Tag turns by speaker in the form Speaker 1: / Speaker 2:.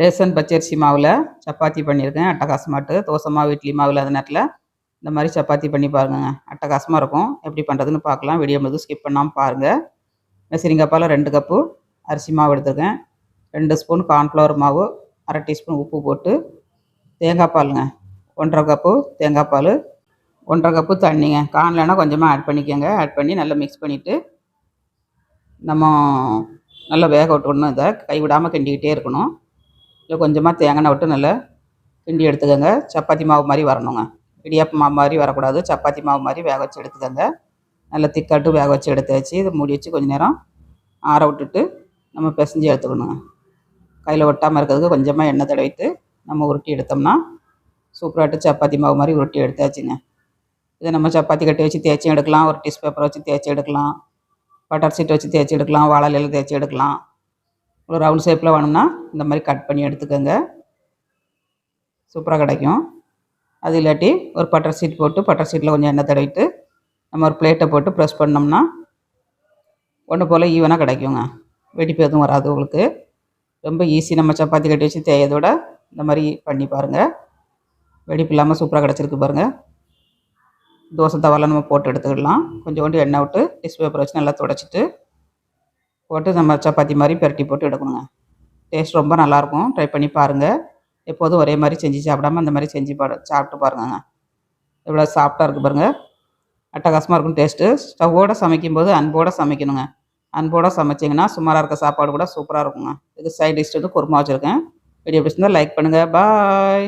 Speaker 1: Ration பச்சரிசி மாவில் சப்பாத்தி பண்ணியிருக்கேன். அட்டகாசமாட்டு தோசை மாவு இட்லி மாவு இல்லாத நேரத்தில் இந்த மாதிரி சப்பாத்தி பண்ணி பாருங்கங்க. அட்டகாசமாக இருக்கும். எப்படி பண்ணுறதுன்னு பார்க்கலாம். வீடியோ முழுது ஸ்கிப் பண்ணாமல் பாருங்கள் மெசரிங்கப்பால் ரெண்டு கப்பு அரிசி மாவு எடுத்துருக்கேன். ரெண்டு ஸ்பூன் கார்ன்ஃப்ளவர் மாவு அரை டீஸ்பூன் உப்பு போட்டு தேங்காய் பாலுங்க. ஒன்றரை கப்பு தேங்காய் பால் ஒன்றரை கப்பு தண்ணிங்க. காணலைன்னா கொஞ்சமாக ஆட் பண்ணிக்கோங்க. ஆட் பண்ணி நல்லா மிக்ஸ் பண்ணிவிட்டு நம்ம நல்லா வேக விட்டுக்கணும் இதை. கை விடாமல் கிண்டிக்கிட்டே இருக்கணும். இல்லை கொஞ்சமாக தேங்காய் விட்டு நல்லா கிண்டி எடுத்துக்கோங்க. சப்பாத்தி மாவு மாதிரி வரணுங்க. இடியாப்பு மாவு மாதிரி வரக்கூடாது. சப்பாத்தி மாவு மாதிரி வேக வச்சு எடுத்துக்கோங்க. நல்லா திக்காட்டு வேக வச்சு எடுத்து வச்சு இதை மூடி வச்சு கொஞ்சம் நேரம் ஆற விட்டுட்டு நம்ம பிசைஞ்சு எடுத்துக்கணுங்க. கையில் ஒட்டாமல் இருக்கிறதுக்கு கொஞ்சமாக எண்ணெய் தடவிட்டு நம்ம உருட்டி எடுத்தோம்னா சூப்பராகிட்டு சப்பாத்தி மாவு மாதிரி உருட்டி எடுத்தாச்சுங்க. இதை நம்ம சப்பாத்தி கட்டி வச்சு தேய்ச்சி எடுக்கலாம். ஒரு டிஷ் பேப்பர் வச்சு தேய்ச்சி எடுக்கலாம். பட்டர் சீட் வச்சு தேய்ச்சி எடுக்கலாம். வாழலையில் தேய்ச்சி எடுக்கலாம். ஒரு ரவுண்ட் ஷேப்பில் வேணும்னா இந்த மாதிரி கட் பண்ணி எடுத்துக்கோங்க. சூப்பராக கிடைக்கும். அது இல்லாட்டி ஒரு பட்டர் சீட் போட்டு பட்டர் சீட்டில் கொஞ்சம் எண்ணெய் தடவிட்டு நம்ம ஒரு பிளேட்டை போட்டு ப்ரெஸ் பண்ணோம்னா ஒன்று போல் ஈவனாக கிடைக்குங்க. வெடிப்பு எதுவும் வராது உங்களுக்கு. ரொம்ப ஈஸி நம்ம சப்பாத்தி கட்டி வச்சு தேயதோட இந்த மாதிரி பண்ணி பாருங்கள் வெடிப்பு இல்லாமல் சூப்பராக கிடச்சிருக்கு பாருங்கள் தோசை தவாலாம் நம்ம போட்டு எடுத்துக்கிடலாம். கொஞ்சோண்டு எண்ணெய் விட்டு டிஷ் பேப்பர் வச்சு நல்லா துடைச்சிட்டு போட்டு நம்ம சப்பாத்தி மாதிரி பெரட்டி போட்டு எடுக்கணுங்க. டேஸ்ட் ரொம்ப நல்லாயிருக்கும். ட்ரை பண்ணி பாருங்கள் எப்போதும் ஒரே மாதிரி செஞ்சு சாப்பிடாம அந்த மாதிரி செஞ்சு பா சாப்பிட்டு பாருங்கங்க. எவ்வளோ சாஃப்டாக இருக்குது பாருங்கள் அட்டகாசமாக இருக்கும் டேஸ்ட்டு ஸ்டவ்வோடு சமைக்கும்போது அன்போடு சமைக்கணுங்க. அன்போடு சமைச்சிங்கன்னா சுமாராக இருக்க சாப்பாடு கூட சூப்பராக இருக்குங்க. இது சைட் டிஷ் வந்து குருமா வச்சுருக்கேன். வீடியோ பிடிச்சிருந்தால் லைக் பண்ணுங்கள் பாய்